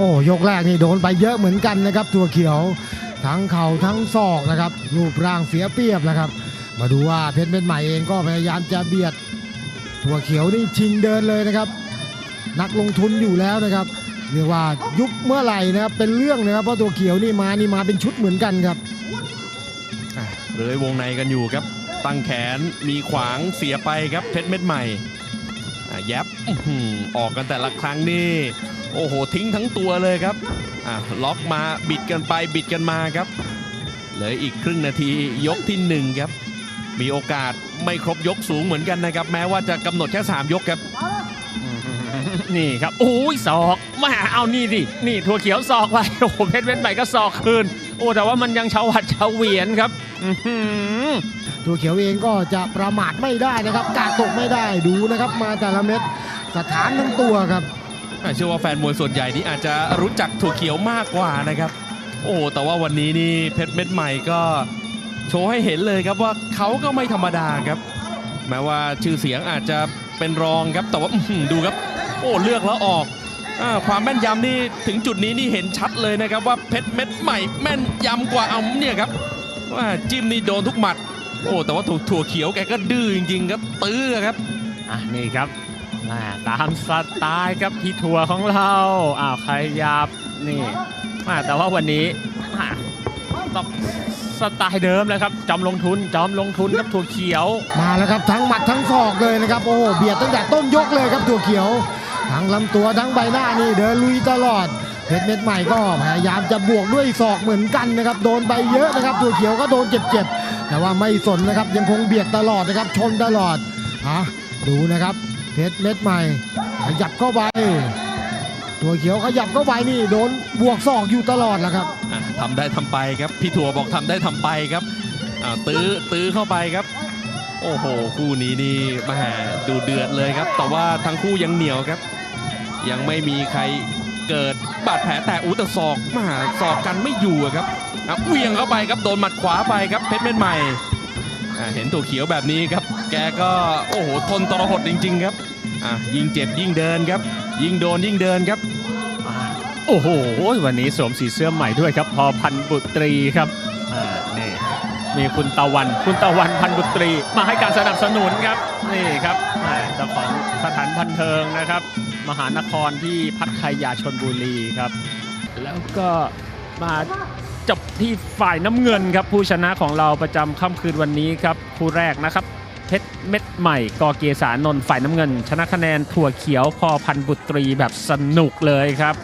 โอ้ยกแรกนี่โดนไปเยอะเหมือนกันนะครับ ตัวเขียวทั้งเข่าทั้งศอกนะครับรูปร่างเสียเปรียบนะครับ มาดูว่าเพชรเม็ดใหม่เองก็พยายามจะเบียดตัวเขียวนี่ชิงเดินเลยนะครับ นักลงทุนอยู่แล้วนะครับเรียกว่ายุบเมื่อไหร่นะครับเป็นเรื่องนะครับเพราะตัวเขียวนี่มานี่มาเป็นชุดเหมือนกันครับเลยวงในกันอยู่ครับ ตั้งแขนมีขวางเสียไปครับเพชรเม็ดใหม่แยบออกกันแต่ละครั้งนี่ โอ้โหทิ้งทั้งตัวเลยครับอะล็อกมาบิดกันไปบิดกันมาครับเหลืออีกครึ่งนาทียกที่หนึ่งครับ มีโอกาสไม่ครบยกสูงเหมือนกันนะครับ แม้ว่าจะกำหนดแค่ 3 ยกครับ นี่ครับโอ้ยศอกแมาเอานี่ดินี่ถั่วเขียวศอกไปโอ้โหเพชรเม็ดใหม่ก็ศอกคืน โอ้แต่ว่ามันยังชาวัดชาเวียนครับอื้อหือ ตัวเขียวเองก็จะประมาทไม่ได้นะครับกาดตกไม่ได้ดูนะครับ มาแต่ละเม็ดสถานทั้งตัวครับอะ เชื่อว่าแฟนมวยส่วนใหญ่นี่อาจจะรู้จักถั่วเขียวมากกว่านะครับ โอ้แต่ว่าวันนี้นี่เพชรเม็ดใหม่ก็โชว์ให้เห็นเลยครับว่าเขาก็ไม่ธรรมดาครับ แม้ว่าชื่อเสียงอาจจะเป็นรองครับแต่ว่าดูครับ โอ้เลือกแล้วออกอความแม่นยำนี่ถึงจุดนี้นี่เห็นชัดเลยนะครับว่าเพชรเม็ดใหม่แม่นยำกว่าเอาเนี่ยครับว่าจิ้มนี่โดนทุกหมัด โอ้แต่ว่าถั่วถั่วเขียวแกก็ดื้อจริงๆครับ ตื้อครับอะนี่ครับ ตามสไตล์ครับพี่ทัวร์ของเราอ้าวขยับนี่แหม่แต่ว่าวันนี้ต้องสไตล์เดิมเลยครับจอมลงทุนจอมลงทุนครับถั่วเขียว มาแล้วครับทั้งหมัดทั้งศอกเลยนะครับโอ้โหเบียดตั้งแต่ต้นยกเลยครับตัวเขียว ทั้งลำตัวทั้งใบหน้านี่เดินลุยตลอดเพชรเม็ดใหม่ก็พยายามจะบวกด้วยศอกเหมือนกันนะครับโดนไปเยอะนะครับตัวเขียวก็โดนเจ็บๆแต่ว่าไม่สนนะครับยังคงเบียดตลอดนะครับชนตลอดฮะดูนะครับ เพชรเม็ดใหม่ ขยับเข้าไป ตัวเขียวขยับเข้าไปนี่โดนบวกศอกอยู่ตลอดแหละครับอะทำได้ทำไปครับพี่ถั่วบอกทำได้ทำไปครับตื้อตื้อเข้าไปครับ โอ้โห คู่นี้นี่แมาดูเดือดเลยครับ แต่ว่าทั้งคู่ยังเหนียวครับ ยังไม่มีใครเกิดบาดแผลแตกอู้แต่ศอกมาศอกกันไม่อยู่ครับเวียงเข้าไปครับโดนหมัดขวาไปครับเพชรเม็ดใหม่ เห็นตัวเขียวแบบนี้ครับ แกก็โอ้โหทนตรหดจริง ๆ ครับอะยิงเจ็บยิ่งเดินครับ ยิงโดนยิ่งเดินครับโอ้โหวันนี้สวมสีเสื้อใหม่ด้วยครับ พอพันบุตรีครับนี่มีคุณตะวัน คุณตะวันพันบุตรี มาให้การสนับสนุนครับนี่ครับเจ้าของสถานบันเทิงนะครับ มหานครที่พัทยาชนบุรีครับ แล้วก็มา จบที่ฝ่ายน้ำเงินครับ ผู้ชนะของเราประจำค่ำคืนวันนี้ครับคู่แรกนะครับ เพชรเม็ดใหม่กอเกสานนท์ฝ่ายน้ำเงิน ชนะคะแนนถั่วเขียวพอพันบุตรีแบบสนุกเลยครับ